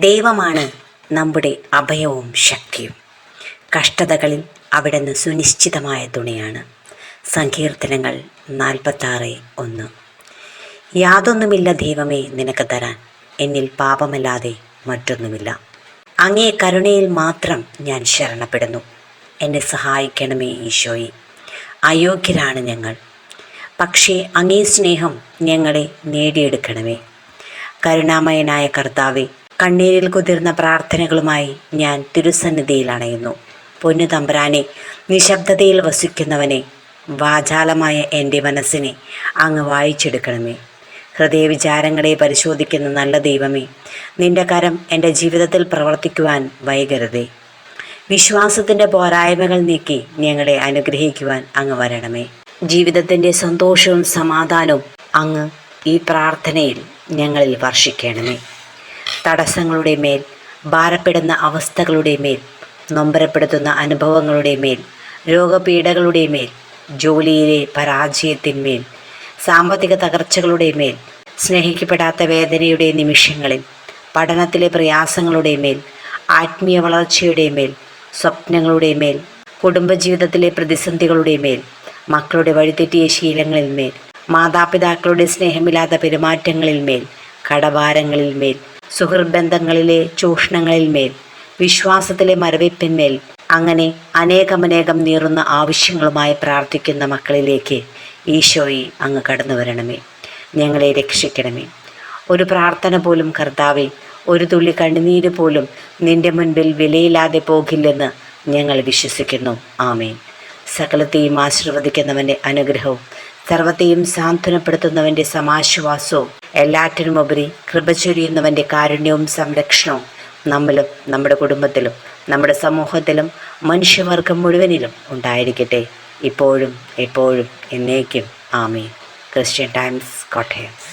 ദൈവമാണ് നമ്മുടെ അഭയവും ശക്തിയും. കഷ്ടതകളിൽ അവിടുന്ന് സുനിശ്ചിതമായ തുണിയാണ്. സങ്കീർത്തനങ്ങൾ നാൽപ്പത്താറ് ഒന്ന്. യാതൊന്നുമില്ല ദൈവമേ നിനക്ക് തരാൻ. എന്നിൽ പാപമല്ലാതെ മറ്റൊന്നുമില്ല. അങ്ങേ കരുണയിൽ മാത്രം ഞാൻ ശരണപ്പെടുന്നു. എന്നെ സഹായിക്കണമേ ഈശോയെ. അയോഗ്യരാണ് ഞങ്ങൾ. പക്ഷേ അങ്ങേ സ്നേഹം ഞങ്ങളെ നേടിയെടുക്കണമേ. കരുണാമയനായ കർത്താവെ കണ്ണീരിൽ കുതിർന്ന പ്രാർത്ഥനകളുമായി ഞാൻ തിരുസന്നിധിയിൽ അണയുന്നു. പൊന്നു തമ്പുരാനെ നിശബ്ദതയിൽ വസിക്കുന്നവനെ വാചാലമായ എന്റെ മനസ്സിനെ അങ്ങ് വായിച്ചെടുക്കണമേ. ഹൃദയവിചാരങ്ങളെ പരിശോധിക്കുന്ന നല്ല ദൈവമേ നിന്റെ കരം എന്റെ ജീവിതത്തിൽ പ്രവർത്തിക്കുവാൻ വൈകരുതേ. വിശ്വാസത്തിന്റെ പോരായ്മകൾ നീക്കി ഞങ്ങളെ അനുഗ്രഹിക്കുവാൻ അങ്ങ് വരണമേ. ജീവിതത്തിന്റെ സന്തോഷവും സമാധാനവും അങ്ങ് ഈ പ്രാർത്ഥനയിൽ ഞങ്ങളിൽ വർഷിക്കണമേ. തടസ്സങ്ങളുടെ മേൽ ഭാരപ്പെടുന്ന അവസ്ഥകളുടെ മേൽ നൊമ്പരപ്പെടുത്തുന്ന അനുഭവങ്ങളുടെ മേൽ രോഗപീഠകളുടെ മേൽ ജോലിയിലെ പരാജയത്തിന്മേൽ സാമ്പത്തിക തകർച്ചകളുടെ മേൽ സ്നേഹിക്കപ്പെടാത്ത വേദനയുടെ നിമിഷങ്ങളിൽ പഠനത്തിലെ പ്രയാസങ്ങളുടെ മേൽ ആത്മീയ വളർച്ചയുടെ മേൽ സ്വപ്നങ്ങളുടെ മേൽ കുടുംബജീവിതത്തിലെ പ്രതിസന്ധികളുടെ മേൽ മക്കളുടെ വഴിതെറ്റിയ ശീലങ്ങളിൽ മേൽ മാതാപിതാക്കളുടെ സ്നേഹമില്ലാത്ത പെരുമാറ്റങ്ങളിൽ മേൽ കടഭാരങ്ങളിൽ മേൽ സുഹൃബന്ധങ്ങളിലെ ചൂഷണങ്ങളിൽ മേൽ വിശ്വാസത്തിലെ മരവിപ്പിന്മേൽ അങ്ങനെ അനേകമനേകം നീറുന്ന ആവശ്യങ്ങളുമായി പ്രാർത്ഥിക്കുന്ന മക്കളിലേക്ക് ഈശോയെ അങ്ങ് കടന്നു വരണമേ. ഞങ്ങളെ രക്ഷിക്കണമേ. ഒരു പ്രാർത്ഥന പോലും കർത്താവെ ഒരു തുള്ളി കണ്ണുനീര് പോലും നിന്റെ മുൻപിൽ വിലയില്ലാതെ പോകില്ലെന്ന് ഞങ്ങൾ വിശ്വസിക്കുന്നു. ആമേൻ. സകലത്തെയും ആശീർവദിക്കുന്നവന്റെ അനുഗ്രഹവും സർവത്തെയും സാന്ത്വനപ്പെടുത്തുന്നവന്റെ സമാശ്വാസവും എല്ലാറ്റിനുമുപരി കൃപ ചൊരിയുന്നവന്റെ കാരുണ്യവും സംരക്ഷണവും നമ്മിലും നമ്മുടെ കുടുംബത്തിലും നമ്മുടെ സമൂഹത്തിലും മനുഷ്യവർഗം മുഴുവനിലും ഉണ്ടായിരിക്കട്ടെ. ഇപ്പോഴും എപ്പോഴും എന്നേക്കും. ആമീൻ. Christian Times Kottayam.